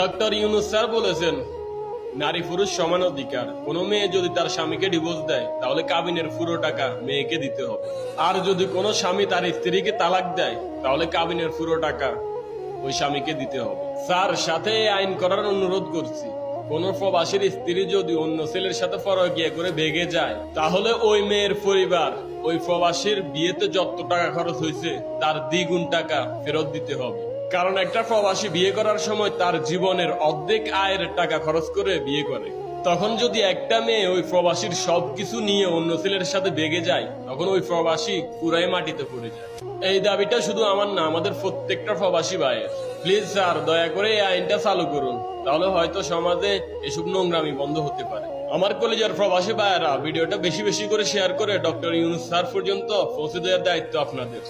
Doctor Yunus sir বলেছেন, নারী পুরুষ সমান অধিকার। কোনো মেয়ে যদি তার স্বামীকে ডিভোর্স দেয়, তাহলে কাবিনের পুরো টাকা মেয়েকে দিতে হবে। আর যদি কোনো স্বামী তার স্ত্রীকে তালাক দেয়, তাহলে কাবিনের পুরো টাকা ওই স্বামীকে দিতে হবে। স্যার, সাথে আইন করার অনুরোধ করছি। কোন প্রবাসীর স্ত্রী যদি অন্য ছেলের সাথে পরকিয়া করে ভেগে যায়, তাহলে ওই মেয়ের পরিবার, ওই প্রবাসীর বিয়েতে যত টাকা খরচ হয়েছে, তার দ্বিগুণ টাকা ফেরত দিতে হবে। কারণ একটা প্রবাসী বিয়ে করার সময় তার জীবনের অর্ধেক আয়ের টাকা খরচ করে বিয়ে করে। তখন যদি একটা মেয়ে ওই প্রবাসীর সবকিছু নিয়ে অন্য ছেলের সাথে বেগে যায়, তখন ওই প্রবাসী পুরাই মাটিতে পড়ে যায়। এই দাবিটা শুধু আমার না, আমাদের প্রত্যেকটা প্রবাসী ভাইয়ের। প্লিজ স্যার, দয়া করে এই আইনটা চালু করুন, তাহলে হয়তো সমাজে এসব নোংরামি বন্ধ হতে পারে। আমার কলেজের প্রবাসী ভাইয়েরা ভিডিওটা বেশি বেশি করে শেয়ার করে ডক্টর ইউনুস স্যার পর্যন্ত পৌঁছে দেওয়ার দায়িত্ব আপনাদের।